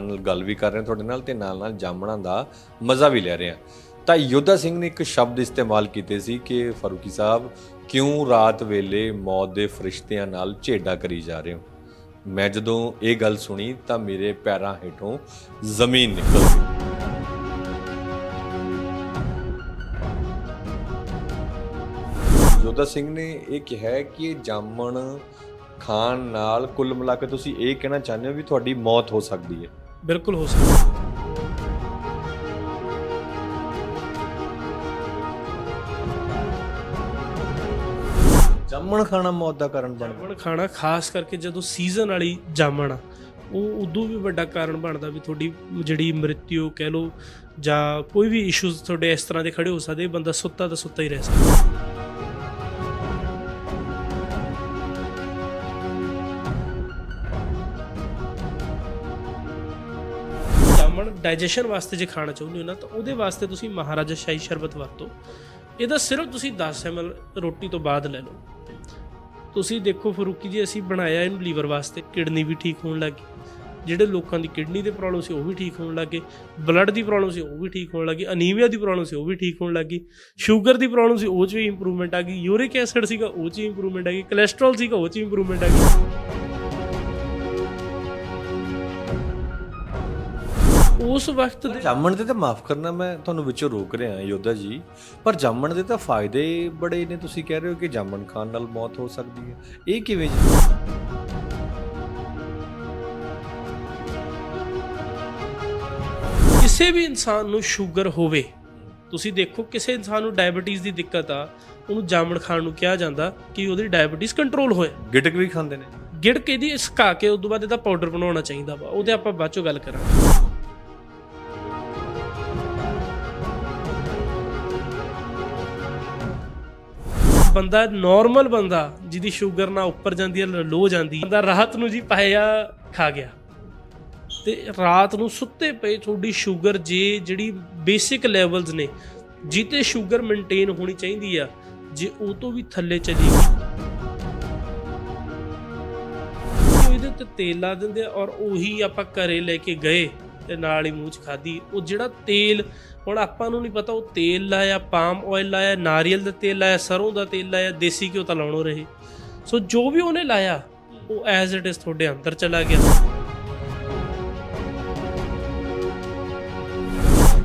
ਨਾਲ ਗੱਲ ਵੀ ਕਰ ਰਹੇ ਹਾਂ ਤੁਹਾਡੇ ਨਾਲ ਤੇ ਨਾਲ ਨਾਲ ਜਾਮਣਾ ਦਾ ਮਜ਼ਾ ਵੀ ਲੈ ਰਹੇ ਹਾਂ। ਤਾਂ ਯੋਧਾ ਸਿੰਘ ਨੇ ਇੱਕ ਸ਼ਬਦ ਇਸਤੇਮਾਲ ਕੀਤੇ ਸੀ ਕਿ ਫਾਰੂਕੀ ਸਾਹਿਬ, ਕਿਉਂ ਰਾਤ ਵੇਲੇ ਮੌਤ ਦੇ ਫਰਿਸ਼ਤਿਆਂ ਨਾਲ ਝੇਡਾ ਕਰੀ ਜਾ ਰਹੇ ਹੋ? ਮੈਂ ਜਦੋਂ ਇਹ ਗੱਲ ਸੁਣੀ ਤਾਂ ਮੇਰੇ ਪੈਰਾਂ ਹੇਠੋਂ ਜ਼ਮੀਨ ਨਿਕਲ ਗਈ। ਯੋਧਾ ਸਿੰਘ ਨੇ ਇਹ ਕਿਹਾ ਕਿ ਜਾਮਣ ਖਾਣ ਨਾਲ ਕੁੱਲ ਮਿਲਾ ਕੇ ਤੁਸੀਂ ਇਹ ਕਹਿਣਾ ਚਾਹੁੰਦੇ ਹੋ ਵੀ ਤੁਹਾਡੀ ਮੌਤ ਹੋ ਸਕਦੀ ਹੈ। ਬਿਲਕੁਲ ਹੋ ਸਕਦਾ। ਜਾਮਣ ਖਾਣਾ ਮੌਤ ਦਾ ਕਾਰਨ ਬਣਦਾ। ਜਾਮਣ ਖਾਣਾ ਖਾਸ ਕਰਕੇ ਜਦੋਂ ਸੀਜ਼ਨ ਵਾਲੀ ਜਾਮਣ ਆ ਉਹ ਉਦੋਂ ਵੀ ਵੱਡਾ ਕਾਰਨ ਬਣਦਾ ਵੀ ਤੁਹਾਡੀ ਜਿਹੜੀ ਮ੍ਰਿਤਿੂ ਕਹਿ ਲੋ ਜਾਂ ਕੋਈ ਵੀ ਇਸ਼ੂਜ਼ ਤੁਹਾਡੇ ਇਸ ਤਰ੍ਹਾਂ ਦੇ ਖੜੇ ਹੋ ਸਕਦੇ ਬੰਦਾ ਸੁੱਤਾ ਤਾਂ ਸੁੱਤਾ ਹੀ ਰਹਿ ਸਕਦਾ। ਡਾਈਜੈਸ਼ਨ ਵਾਸਤੇ ਜੇ ਖਾਣਾ ਚਾਹੁੰਦੇ ਹੋ ਨਾ, ਤਾਂ ਉਹਦੇ ਵਾਸਤੇ ਤੁਸੀਂ ਮਹਾਰਾਜਾ ਸ਼ਾਹੀ ਸ਼ਰਬਤ ਵਰਤੋ। ਇਹਦਾ ਸਿਰਫ ਤੁਸੀਂ 10 ml ਰੋਟੀ ਤੋਂ ਬਾਅਦ ਲੈ ਲਓ। ਤੁਸੀਂ ਦੇਖੋ ਫਰੂਕੀ ਜੀ, ਅਸੀਂ ਬਣਾਇਆ ਇਹਨੂੰ ਲੀਵਰ ਵਾਸਤੇ, ਕਿਡਨੀ ਵੀ ਠੀਕ ਹੋਣ ਲੱਗੀ ਜਿਹੜੇ ਲੋਕਾਂ ਦੀ ਕਿਡਨੀ ਦੇ ਪ੍ਰੋਬਲਮ ਸੀ, ਉਹ ਵੀ ਠੀਕ ਹੋਣ ਲੱਗੇ ਬਲੱਡ ਦੀ ਪ੍ਰੋਬਲਮ ਸੀ, ਉਹ ਵੀ ਠੀਕ ਹੋਣ ਲੱਗੀ ਅਨੀਮੀਆ ਦੀ ਪ੍ਰੋਬਲਮ ਸੀ, ਉਹ ਵੀ ਠੀਕ ਹੋਣ ਲੱਗੀ ਸ਼ੂਗਰ ਦੀ ਪ੍ਰੋਬਲਮ ਸੀ, ਉਹ 'ਚ ਵੀ ਇੰਪਰੂਵਮੈਂਟ ਆ ਗਈ। ਯੂਰਿਕ ਐਸਿਡ ਸੀਗਾ, ਉਹ 'ਚ ਇੰਪਰੂਵਮੈਂਟ ਆ ਗਈ। ਕੋਲੇਸਟ੍ਰੋਲ ਸੀਗਾ, ਉਹ 'ਚ ਇੰਪਰੂਵਮੈਂਟ ਆ ਗਈ। ਉਸ ਵਕਤ ਦੇ ਜਾਮਣ ਦੇ ਤਾਂ ਮਾਫ ਕਰਨਾ ਮੈਂ ਤੁਹਾਨੂੰ ਵਿੱਚੋਂ ਰੋਕ ਰਿਹਾ ਯੋਧਾ ਜੀ। ਪਰ ਜਾਮਣ ਦੇ ਤਾਂ ਫਾਇਦੇ ਬੜੇ ਨੇ ਤੁਸੀਂ ਕਹਿ ਰਹੇ ਹੋ ਕਿ ਜਾਮਣ ਖਾਣ ਨਾਲ ਮੌਤ ਹੋ ਸਕਦੀ ਹੈ। ਇਹ ਕਿਵੇਂ ਜੀ? ਕਿਸੇ ਵੀ ਇਨਸਾਨ ਨੂੰ ਸ਼ੂਗਰ ਹੋਵੇ ਤੁਸੀਂ ਦੇਖੋ ਕਿਸੇ ਇਨਸਾਨ ਨੂੰ ਡਾਇਬੀਟੀਜ਼ ਦੀ ਦਿੱਕਤ ਆ ਉਹਨੂੰ ਜਾਮਣ ਖਾਣ ਨੂੰ ਕਿਹਾ ਜਾਂਦਾ ਕਿ ਉਹਦੀ ਡਾਇਬੀਟੀਜ਼ ਕੰਟਰੋਲ ਹੋਏ। ਗਿਟਕ ਵੀ ਖਾਂਦੇ ਨੇ। ਗਿੜ ਕੇ ਦੀ ਸੁਕਾ ਕੇ ਉਸ ਤੋਂ ਬਾਅਦ ਇਹਦਾ ਪਾਊਡਰ ਬਣਾਉਣਾ ਚਾਹੀਦਾ ਵਾ ਉਹਦੇ ਆਪਾਂ ਬਾਅਦ ਚੋਂ ਗੱਲ ਕਰਾਂਗੇ। ਬੰਦਾ ਨਾਰਮਲ ਬੰਦਾ, ਜਿਹਦੀ ਸ਼ੂਗਰ ਨਾ ਉੱਪਰ ਜਾਂਦੀ ਹੈ ਲੋ ਜਾਂਦੀ, ਬੰਦਾ ਰਾਤ ਨੂੰ ਜੀ ਪਾਇਆ ਖਾ ਗਿਆ। ਤੇ ਰਾਤ ਨੂੰ ਸੁੱਤੇ ਪਏ ਤੁਹਾਡੀ ਸ਼ੂਗਰ ਜੇ ਜਿਹੜੀ ਬੇਸਿਕ ਲੈਵਲਸ ਨੇ ਜਿੱਤੇ ਸ਼ੂਗਰ ਮੇਨਟੇਨ ਹੋਣੀ ਚਾਹੀਦੀ ਆ, ਜੇ ਉਹ ਤੋਂ ਵੀ ਥੱਲੇ ਚਲੀ ਇਹਦੇ ਤੇ ਤੇਲ ਲਾ ਦਿੰਦੇ ਆ ਔਰ ਉਹੀ ਆਪਾਂ ਘਰੇ ਲੈ ਕੇ ਗਏ ਤੇ ਨਾਲ ਹੀ ਮੂੰਹ 'ਚ ਖਾਧੀ। ਉਹ ਜਿਹੜਾ ਤੇਲ ਹੁਣ ਆਪਾਂ ਨੂੰ ਨਹੀਂ ਪਤਾ ਉਹ ਤੇਲ ਲਾਇਆ ਪਾਮ ਆਇਲ ਲਾਇਆ, ਨਾਰੀਅਲ ਦਾ ਤੇਲ ਲਾਇਆ, ਸਰੋਂ ਦਾ ਤੇਲ ਲਾਇਆ, ਦੇਸੀ ਘਿਓ ਤਾਂ ਲਾਉਣੋ ਰਹੇ। ਸੋ ਜੋ ਵੀ ਉਹਨੇ ਲਾਇਆ, ਉਹ ਐਜ਼ ਇਟ ਇਜ਼ ਤੁਹਾਡੇ ਅੰਦਰ ਚਲਾ ਗਿਆ।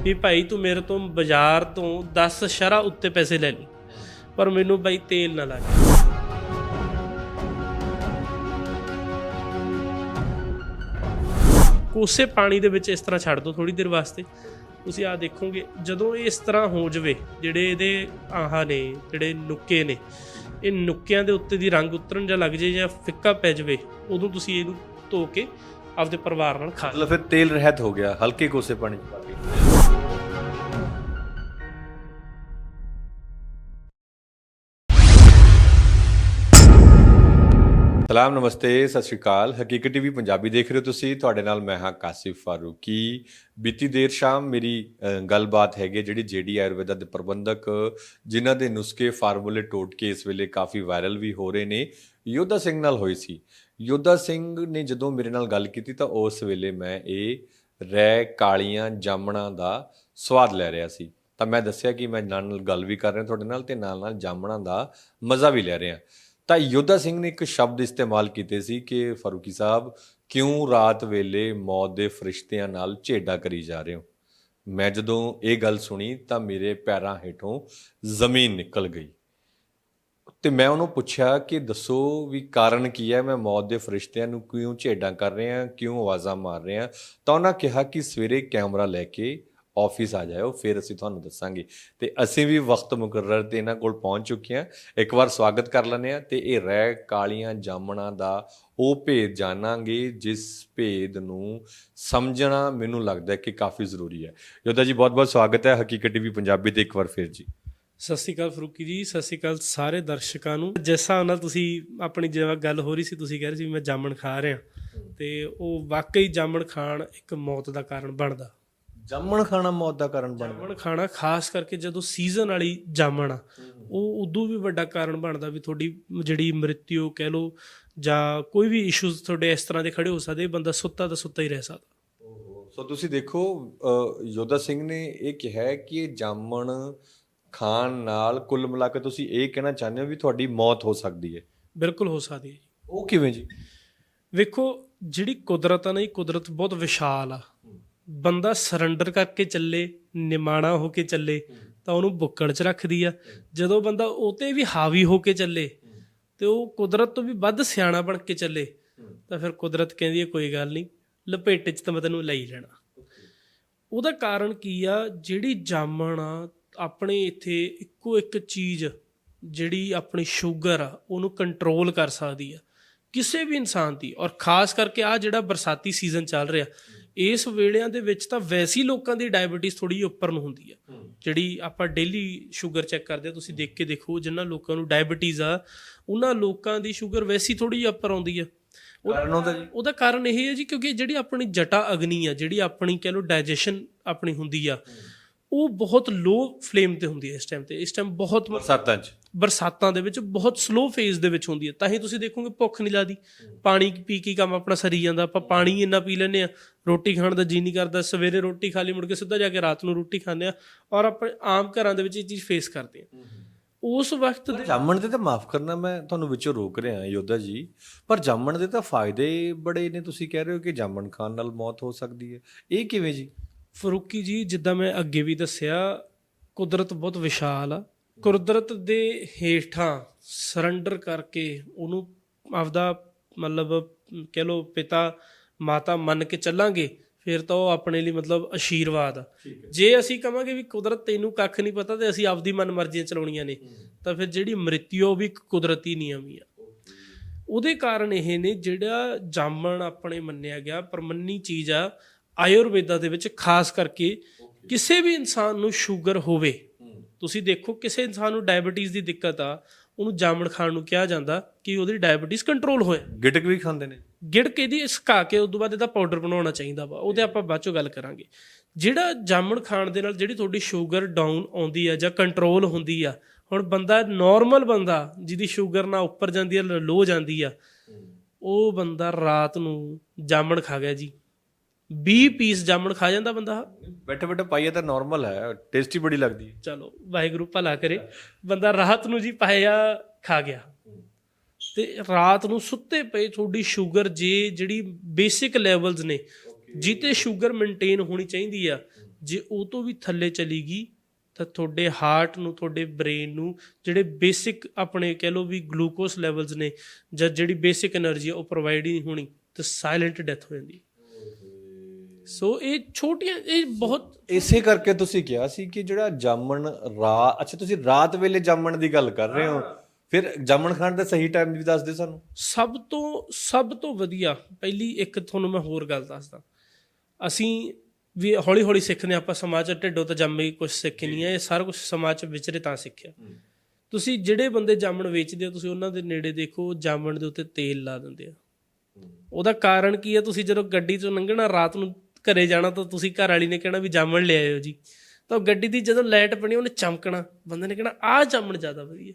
ਵੀ ਭਾਈ ਤੂੰ ਮੇਰੇ ਤੋਂ ਬਾਜ਼ਾਰ ਤੋਂ 10 ਸ਼ਰਾ ਉੱਤੇ ਪੈਸੇ ਲੈ ਲਈ, ਪਰ ਮੈਨੂੰ ਭਾਈ ਤੇਲ ਨਾ ਲਾ ਕੇ ਕੋਸੇ ਪਾਣੀ ਦੇ ਵਿੱਚ ਇਸ ਤਰ੍ਹਾਂ ਛੱਡ ਦਿਓ ਥੋੜੀ ਦੇਰ ਵਾਸਤੇ। ਤੁਸੀਂ ਆ ਦੇਖੋਗੇ, ਜਦੋਂ ਇਹ ਇਸ ਤਰ੍ਹਾਂ ਹੋ ਜਵੇ, ਜਿਹੜੇ ਇਹਦੇ ਆਹਾ ਨੇ, ਜਿਹੜੇ ਨੁੱਕੇ ਨੇ, ਇਹ ਨੁੱਕਿਆਂ ਦੇ ਉੱਤੇ ਦੀ ਰੰਗ ਉਤਰਨ ਜਾਂ ਲੱਗ ਜੇ ਜਾਂ ਫਿੱਕਾ ਪੈ ਜਵੇ, ਉਦੋਂ ਤੁਸੀਂ ਇਹਨੂੰ ਧੋ ਕੇ ਆਪਦੇ ਪਰਿਵਾਰ ਨਾਲ ਖਾ ਲਓ ਫਿਰ ਤੇਲ ਰਹਿਤ ਹੋ ਗਿਆ, ਹਲਕੇ ਕੋਸੇ ਪਾਣੀ ਚ ਪਾ ਕੇ। ਸਲਾਮ, ਨਮਸਤੇ, ਸਤਿ ਸ਼੍ਰੀ ਅਕਾਲ। ਹਕੀਕਤ ਟੀਵੀ ਪੰਜਾਬੀ ਦੇਖ ਰਹੇ ਹੋ ਤੁਸੀਂ। ਤੁਹਾਡੇ ਨਾਲ ਮੈਂ ਹਾਂ ਕਾਸਿਫ ਫਾਰੂਕੀ। ਬੀਤੀ ਦੇਰ ਸ਼ਾਮ ਮੇਰੀ ਗੱਲਬਾਤ ਹੈਗੀ ਜਿਹੜੀ ਜੇਡੀ ਆਯੁਰਵੇਦਾ ਦੇ ਪ੍ਰਬੰਧਕ, ਜਿਨ੍ਹਾਂ ਦੇ ਨੁਸਖੇ, ਫਾਰਮੂਲੇ ਟੋਟ ਕੇ ਇਸ ਵੇਲੇ ਕਾਫੀ ਵਾਇਰਲ ਵੀ ਹੋ ਰਹੇ ਨੇ। ਯੋਧਾ ਸਿੰਘ ਨਾਲ ਹੋਈ ਸੀ। ਯੋਧਾ ਸਿੰਘ ਨੇ ਜਦੋਂ ਮੇਰੇ ਨਾਲ ਗੱਲ ਕੀਤੀ ਤਾਂ ਉਸ ਵੇਲੇ ਮੈਂ ਇਹ ਰਹਿ ਕਾਲੀਆਂ, ਜਾਮਣਾ ਦਾ ਸਵਾਦ ਲੈ ਰਿਹਾ ਸੀ। ਤਾਂ ਮੈਂ ਦੱਸਿਆ ਕਿ ਮੈਂ ਨਾਲ ਨਾਲ ਗੱਲ ਵੀ ਕਰ ਰਿਹਾ, ਤੁਹਾਡੇ ਨਾਲ ਤੇ ਨਾਲ ਨਾਲ ਜਾਮਣਾ ਦਾ ਮਜ਼ਾ ਵੀ ਲੈ ਰਿਹਾ। ਤਾਂ ਯੋਧਾ ਸਿੰਘ ਨੇ ਇੱਕ ਸ਼ਬਦ ਇਸਤੇਮਾਲ ਕੀਤੇ ਸੀ ਕਿ, ਫਾਰੂਕੀ ਸਾਹਿਬ, ਕਿਉਂ ਰਾਤ ਵੇਲੇ ਮੌਤ ਦੇ ਫਰਿਸ਼ਤਿਆਂ ਨਾਲ ਝੇਡਾ ਕਰੀ ਜਾ ਰਹੇ ਹੋ? ਮੈਂ ਜਦੋਂ ਇਹ ਗੱਲ ਸੁਣੀ ਤਾਂ ਮੇਰੇ ਪੈਰਾਂ ਹੇਠੋਂ ਜ਼ਮੀਨ ਨਿਕਲ ਗਈ। ਤੇ ਮੈਂ ਉਹਨੂੰ ਪੁੱਛਿਆ ਕਿ ਦੱਸੋ ਵੀ ਕਾਰਨ ਕੀ ਹੈ? ਮੈਂ ਮੌਤ ਦੇ ਫਰਿਸ਼ਤਿਆਂ ਨੂੰ ਕਿਉਂ ਝੇਡਾਂ ਕਰ ਰਿਹਾ, ਕਿਉਂ ਆਵਾਜ਼ਾਂ ਮਾਰ ਰਿਹਾ? ਤਾਂ ਉਹਨਾਂ ਕਿਹਾ ਕਿ ਸਵੇਰੇ ਕੈਮਰਾ ਲੈ ਕੇ ਆਫਿਸ ਆ ਜਾਇਓ, ਫਿਰ ਅਸੀਂ ਤੁਹਾਨੂੰ ਦੱਸਾਂਗੇ। ਤੇ ਅਸੀਂ ਵੀ ਵਕਤ ਮੁਕਰਰ ਤੇ ਇਹਨਾਂ ਕੋਲ ਪਹੁੰਚ ਚੁੱਕੇ ਹਾਂ। ਇੱਕ ਵਾਰ ਸਵਾਗਤ ਕਰ ਲੈਂਦੇ ਹਾਂ ਤੇ ਇਹ ਰਹਿ ਕਾਲੀਆਂ ਜਾਮਣਾ ਦਾ ਉਹ ਭੇਦ ਜਾਣਾਂਗੇ, ਜਿਸ ਭੇਦ ਨੂੰ ਸਮਝਣਾ ਮੈਨੂੰ ਲੱਗਦਾ ਹੈ ਕਿ ਕਾਫੀ ਜ਼ਰੂਰੀ ਹੈ। ਯੋਧਾ ਜੀ ਬਹੁਤ ਬਹੁਤ ਸਵਾਗਤ ਹੈ ਹਕੀਕਤ ਟੀਵੀ ਪੰਜਾਬੀ ਤੇ ਇੱਕ ਵਾਰ ਫਿਰ ਜੀ। ਸਤਿ ਸ਼੍ਰੀ ਅਕਾਲ ਫਰੂਕੀ ਜੀ, ਸਤਿ ਸ਼੍ਰੀ ਅਕਾਲ ਸਾਰੇ ਦਰਸ਼ਕਾਂ ਨੂੰ। ਜਿਸ ਹਿਸਾਬ ਨਾਲ ਤੁਸੀਂ ਆਪਣੀ ਜਿਵੇਂ ਗੱਲ ਹੋ ਰਹੀ ਸੀ, ਤੁਸੀਂ ਕਹਿ ਰਹੇ ਸੀ ਮੈਂ ਜਾਮਣ ਖਾ ਰਿਹਾ। ਤੇ ਉਹ ਵਾਕਈ ਜਾਮਣ ਖਾਣ ਇੱਕ ਮੌਤ ਦਾ ਕਾਰਨ ਬਣਦਾ। ਜਾਮਣ ਖਾਣਾ ਮੌਤ ਦਾ ਕਾਰਨ ਬਣਦਾ ਜਾਮਣ ਖਾਣਾ ਖਾਸ ਕਰਕੇ ਜਦੋਂ ਸੀਜ਼ਨ ਵਾਲੀ ਜਾਮਣ ਆ ਉਹ ਉਦੋਂ ਵੀ ਵੱਡਾ ਕਾਰਨ ਬਣਦਾ ਵੀ ਤੁਹਾਡੀ ਜਿਹੜੀ ਮ੍ਰਿਤਿੂ ਕਹਿ ਲੋ ਜਾਂ ਕੋਈ ਵੀ ਇਸ਼ੂਜ਼ ਤੁਹਾਡੇ ਇਸ ਤਰ੍ਹਾਂ ਦੇ ਖੜੇ ਹੋ ਸਕਦੇ ਬੰਦਾ ਸੁੱਤਾ ਤਾਂ ਸੁੱਤਾ ਹੀ ਰਹਿ ਸਕਦਾ। ਸੋ ਤੁਸੀਂ ਦੇਖੋ ਯੋਧਾ ਸਿੰਘ ਨੇ ਇਹ ਕਿਹਾ ਕਿ ਜਾਮਣ ਖਾਣ ਨਾਲ ਕੁੱਲ ਮਿਲਾ ਕੇ ਤੁਸੀਂ ਇਹ ਕਹਿਣਾ ਚਾਹੁੰਦੇ ਹੋ ਵੀ ਤੁਹਾਡੀ ਮੌਤ ਹੋ ਸਕਦੀ ਹੈ। ਬਿਲਕੁਲ ਹੋ ਸਕਦੀ ਹੈ ਜੀ। ਉਹ ਕਿਵੇਂ ਜੀ? ਵੇਖੋ ਜਿਹੜੀ ਕੁਦਰਤ ਆ ਨਾ ਇਹ ਕੁਦਰਤ ਬਹੁਤ ਵਿਸ਼ਾਲ ਆ। ਬੰਦਾ ਸਰੈਂਡਰ ਕਰਕੇ ਚੱਲੇ, ਨਿਮਾਣਾ ਹੋ ਕੇ ਚੱਲੇ, ਤਾਂ ਉਹਨੂੰ ਬੁੱਕੜ 'ਚ ਰੱਖਦੀ ਆ। ਜਦੋਂ ਬੰਦਾ ਉਹ ਤੇ ਵੀ ਹਾਵੀ ਹੋ ਕੇ ਚੱਲੇ, ਤੇ ਉਹ ਕੁਦਰਤ ਤੋਂ ਵੀ ਵੱਧ ਸਿਆਣਾ ਬਣ ਕੇ ਚੱਲੇ, ਤਾਂ ਫਿਰ ਕੁਦਰਤ ਕਹਿੰਦੀ ਹੈ ਕੋਈ ਗੱਲ ਨਹੀਂ, ਲਪੇਟੇ 'ਚ ਤਾਂ ਮੈਂ ਤੈਨੂੰ ਲਈ ਲੈਣਾ। ਉਹਦਾ ਕਾਰਨ ਕੀ ਆ? ਜਿਹੜੀ ਜਾਮਣ ਆ, ਆਪਣੇ ਇੱਥੇ ਇੱਕੋ ਇੱਕ ਚੀਜ਼ ਜਿਹੜੀ ਆਪਣੀ ਸ਼ੂਗਰ ਆ, ਉਹਨੂੰ ਕੰਟਰੋਲ ਕਰ ਸਕਦੀ ਆ। ਕਿਸੇ ਵੀ ਇਨਸਾਨ ਦੀ, ਔਰ ਖਾਸ ਕਰਕੇ ਆ ਜਿਹੜਾ ਬਰਸਾਤੀ ਸੀਜ਼ਨ ਚੱਲ ਰਿਹਾ ਇਸ ਵੇਲਿਆਂ ਦੇ ਵਿੱਚ ਤਾਂ ਵੈਸੀ ਲੋਕਾਂ ਦੀ ਡਾਇਬੀਟੀਜ਼ ਥੋੜੀ ਉੱਪਰ ਨੂੰ ਹੁੰਦੀ ਆ। ਜਿਹੜੀ ਆਪਾਂ ਡੇਲੀ ਸ਼ੂਗਰ ਚੈੱਕ ਕਰਦੇ ਆ ਤੁਸੀਂ ਦੇਖ ਕੇ ਦੇਖੋ ਜਿਨ੍ਹਾਂ ਲੋਕਾਂ ਨੂੰ ਡਾਇਬੀਟੀਜ਼ ਆ ਉਹਨਾਂ ਲੋਕਾਂ ਦੀ ਸ਼ੂਗਰ ਵੈਸੀ ਥੋੜੀ ਉੱਪਰ ਆਉਂਦੀ ਆ। ਕਾਰਨ ਉਹਦਾ ਜੀ? ਉਹਦਾ ਕਾਰਨ ਇਹ ਹੈ ਜੀ ਕਿਉਂਕਿ ਜਿਹੜੀ ਆਪਣੀ ਜਟਾ ਅਗਨੀ ਆ ਜਿਹੜੀ ਆਪਣੀ ਕਹ ਲੋ ਡਾਈਜੈਸ਼ਨ ਆਪਣੀ ਹੁੰਦੀ ਆ ਉਹ ਬਹੁਤ ਲੋ ਫਲੇਮ ਤੇ ਹੁੰਦੀ ਹੈ ਇਸ ਟਾਈਮ ਤੇ। ਇਸ ਟਾਈਮ ਬਹੁਤ ਬਰਸਾਤਾਂ 'ਚ? ਬਰਸਾਤਾਂ ਦੇ ਵਿੱਚ ਬਹੁਤ ਸਲੋ ਫੇਜ਼ ਦੇ ਵਿੱਚ ਹੁੰਦੀ ਹੈ। ਤਾਂ ਹੀ ਤੁਸੀਂ ਦੇਖੋਗੇ ਭੁੱਖ ਨਹੀਂ ਲੱਗਦੀ। ਪਾਣੀ ਪੀ ਕੇ ਕੰਮ ਆਪਣਾ ਸਰੀ ਜਾਂਦਾ। ਆਪਾਂ ਪਾਣੀ ਇੰਨਾ ਪੀ ਲੈਂਦੇ ਆ ਰੋਟੀ ਖਾਣ ਦਾ ਜੀ ਨਹੀਂ ਕਰਦਾ। ਸਵੇਰੇ ਰੋਟੀ ਖਾ ਲਈ ਮੁੜ ਕੇ ਸਿੱਧਾ ਜਾ ਕੇ ਰਾਤ ਨੂੰ ਰੋਟੀ ਖਾਂਦੇ ਆ ਔਰ ਆਪਣੇ ਆਮ ਘਰਾਂ ਦੇ ਵਿੱਚ ਇਹ ਚੀਜ਼ ਫੇਸ ਕਰਦੇ ਆ ਉਸ ਵਕਤ ਦੇ ਜਾਮਣ ਦੇ ਤਾਂ ਮਾਫ ਕਰਨਾ ਮੈਂ ਤੁਹਾਨੂੰ ਵਿੱਚੋਂ ਰੋਕ ਰਿਹਾ ਯੋਧਾ ਜੀ। ਪਰ ਜਾਮਣ ਦੇ ਤਾਂ ਫਾਇਦੇ ਬੜੇ ਨੇ। ਤੁਸੀਂ ਕਹਿ ਰਹੇ ਹੋ ਕਿ ਜਾਮਣ ਖਾਣ ਨਾਲ ਮੌਤ ਹੋ ਸਕਦੀ ਹੈ। ਇਹ ਕਿਵੇਂ ਜੀ? ਫਰੂਕੀ ਜੀ ਜਿੱਦਾਂ ਮੈਂ ਅੱਗੇ ਵੀ ਦੱਸਿਆ ਕੁਦਰਤ ਬਹੁਤ ਵਿਸ਼ਾਲ ਆ। ਕੁਦਰਤ ਦੇ ਹੇਠਾਂ ਸਰੈਂਡਰ ਕਰਕੇ ਉਹਨੂੰ ਆਪਦਾ ਮਤਲਬ ਕਹਿ ਲੋ ਪਿਤਾ ਮਾਤਾ ਮੰਨ ਕੇ ਚੱਲਾਂਗੇ ਫਿਰ ਤਾਂ ਉਹ ਆਪਣੇ ਲਈ ਮਤਲਬ ਆਸ਼ੀਰਵਾਦ ਆ। ਜੇ ਅਸੀਂ ਕਵਾਂਗੇ ਵੀ ਕੁਦਰਤ ਤੈਨੂੰ ਕੱਖ ਨਹੀਂ ਪਤਾ ਤੇ ਅਸੀਂ ਆਪਦੀ ਮਨਮਰਜ਼ੀਆਂ ਚਲਾਉਣੀਆਂ ਨੇ ਤਾਂ ਫਿਰ ਜਿਹੜੀ ਮ੍ਰਿਤਿਓ ਵੀ ਇੱਕ ਕੁਦਰਤੀ ਨਿਯਮ ਹੀ ਆ। ਉਹਦੇ ਕਾਰਨ ਇਹ ਨੇ ਜਿਹੜਾ ਜਾਮਣ ਆਪਣੇ ਮੰਨਿਆ ਗਿਆ ਪਰਮੰਨੀ ਚੀਜ਼ ਆ ਆਯੁਰਵੇਦਾ ਦੇ ਵਿੱਚ ਖਾਸ ਕਰਕੇ ਕਿਸੇ ਵੀ ਇਨਸਾਨ ਨੂੰ ਸ਼ੂਗਰ ਹੋਵੇ ਤੁਸੀਂ ਦੇਖੋ ਕਿਸੇ ਇਨਸਾਨ ਨੂੰ ਡਾਇਬੀਟੀਜ਼ ਦੀ ਦਿੱਕਤ ਆ ਉਹਨੂੰ ਜਾਮਣ ਖਾਣ ਨੂੰ ਕਿਹਾ ਜਾਂਦਾ ਕਿ ਉਹਦੀ ਡਾਇਬੀਟੀਜ਼ ਕੰਟਰੋਲ ਹੋਏ। ਗਿਟਕ ਵੀ ਖਾਂਦੇ ਨੇ। ਗਿੜ ਕੇ ਦੀ ਸੁਕਾ ਕੇ ਉਸ ਤੋਂ ਬਾਅਦ ਇਹਦਾ ਪਾਊਡਰ ਬਣਾਉਣਾ ਚਾਹੀਦਾ ਵਾ ਉਹਦੇ ਆਪਾਂ ਬਾਅਦ ਚੋਂ ਗੱਲ ਕਰਾਂਗੇ। ਜਿਹੜਾ ਜਾਮਣ ਖਾਣ ਦੇ ਨਾਲ ਜਿਹੜੀ ਤੁਹਾਡੀ ਸ਼ੂਗਰ ਡਾਊਨ ਆਉਂਦੀ ਆ ਜਾਂ ਕੰਟਰੋਲ ਹੁੰਦੀ ਆ ਹੁਣ ਬੰਦਾ ਨਾਰਮਲ ਬੰਦਾ ਜਿਹਦੀ ਸ਼ੂਗਰ ਨਾ ਉੱਪਰ ਜਾਂਦੀ ਆ ਲੋ ਜਾਂਦੀ ਆ ਉਹ ਬੰਦਾ ਰਾਤ ਨੂੰ ਜਾਮਣ ਖਾ ਗਿਆ ਜੀ। 20 ਪੀਸ ਜਾਮਣ ਖਾ ਜਾਂਦਾ ਬੰਦਾ। ਬੈਠੇ ਬੈਠੇ ਪਾਈਆ ਤਾਂ ਨਾਰਮਲ ਹੈ ਟੇਸਟੀ ਬੜੀ ਲੱਗਦੀ ਹੈ। ਚਲੋ ਵਾਹਿਗੁਰੂ ਭਲਾ ਕਰੇ। ਬੰਦਾ ਰਾਤ ਨੂੰ ਜੀ ਪਾਇਆ ਖਾ ਗਿਆ। ਤੇ ਰਾਤ ਨੂੰ ਸੁੱਤੇ ਪਏ ਤੁਹਾਡੀ ਸ਼ੂਗਰ ਜੇ ਜਿਹੜੀ ਬੇਸਿਕ ਲੈਵਲਸ ਨੇ ਜਿੱਤੇ ਸ਼ੂਗਰ ਮੇਨਟੇਨ ਹੋਣੀ ਚਾਹੀਦੀ ਆ ਜੇ ਉਹ ਤੋਂ ਵੀ ਥੱਲੇ ਚਲੀ ਗਈ ਤਾਂ ਤੁਹਾਡੇ ਹਾਰਟ ਨੂੰ ਤੁਹਾਡੇ ਬ੍ਰੇਨ ਨੂੰ ਜਿਹੜੇ ਬੇਸਿਕ ਆਪਣੇ ਕਹਿ ਲੋ ਵੀ ਗਲੂਕੋਸ ਲੈਵਲਸ ਨੇ ਜਾਂ ਜਿਹੜੀ ਬੇਸਿਕ એનર્ਜੀ ਉਹ ਪ੍ਰੋਵਾਈਡ ਨਹੀਂ ਹੋਣੀ ਤਾਂ ਸਾਇਲੈਂਟ ਡੈਥ ਹੋ ਜਾਂਦੀ ਸੋ ਇਹ ਛੋਟੀਆਂ ਇਹ ਬਹੁਤ ਇਸੇ ਕਰਕੇ ਤੁਸੀਂ ਕਿਹਾ ਸੀ ਕਿ ਜਿਹੜਾ ਜਾਮਣ ਰਾਤ ਅੱਛਾ ਤੁਸੀਂ ਰਾਤ ਵੇਲੇ ਜਾਮਣ ਦੀ ਗੱਲ ਕਰ ਰਹੇ ਹੋ। ਫਿਰ ਜਾਮਣ ਖਾਣ ਦਾ ਸਹੀ ਟਾਈਮ ਵੀ ਦੱਸ ਦਿਓ ਸਾਨੂੰ। ਸਭ ਤੋਂ ਸਭ ਤੋਂ ਵਧੀਆ ਪਹਿਲੀ ਇੱਕ ਤੁਹਾਨੂੰ ਮੈਂ ਹੋਰ ਗੱਲ ਦੱਸਦਾ। ਅਸੀਂ ਵੀ ਹੌਲੀ ਹੌਲੀ ਸਿੱਖਦੇ ਆਪਾਂ ਸਮਾਜ ਚ ਢਿੱਡੋਂ ਤਾਂ ਜੰਮੇ ਕੁਝ ਸਿੱਖ ਨਹੀਂ ਹੈ ਇਹ ਸਾਰਾ ਕੁਝ ਸਮਾਜ ਚ ਵਿਚਰੇ ਤਾਂ ਸਿੱਖਿਆ। ਤੁਸੀਂ ਜਿਹੜੇ ਬੰਦੇ ਜਾਮਣ ਵੇਚਦੇ ਹੋ ਤੁਸੀਂ ਉਹਨਾਂ ਦੇ ਨੇੜੇ ਦੇਖੋ ਜਾਮਣ ਦੇ ਉੱਤੇ ਤੇਲ ਲਾ ਦਿੰਦੇ ਆ। ਉਹਦਾ ਕਾਰਨ ਕੀ ਹੈ? ਤੁਸੀਂ ਜਦੋਂ ਗੱਡੀ ਚੋਂ ਲੰਘਣਾ ਰਾਤ ਨੂੰ ਘਰੇ ਜਾਣਾ ਤਾਂ ਤੁਸੀਂ ਘਰ ਵਾਲੀ ਨੇ ਕਹਿਣਾ ਵੀ ਜਾਮਣ ਲੈ ਆਇਓ ਜੀ। ਤਾਂ ਗੱਡੀ ਦੀ ਜਦੋਂ ਲਾਈਟ ਬਣੀ ਉਹਨੇ ਚਮਕਣਾ। ਬੰਦੇ ਨੇ ਕਹਿਣਾ ਆਹ ਜਾਮਣ ਜ਼ਿਆਦਾ ਵਧੀਆ।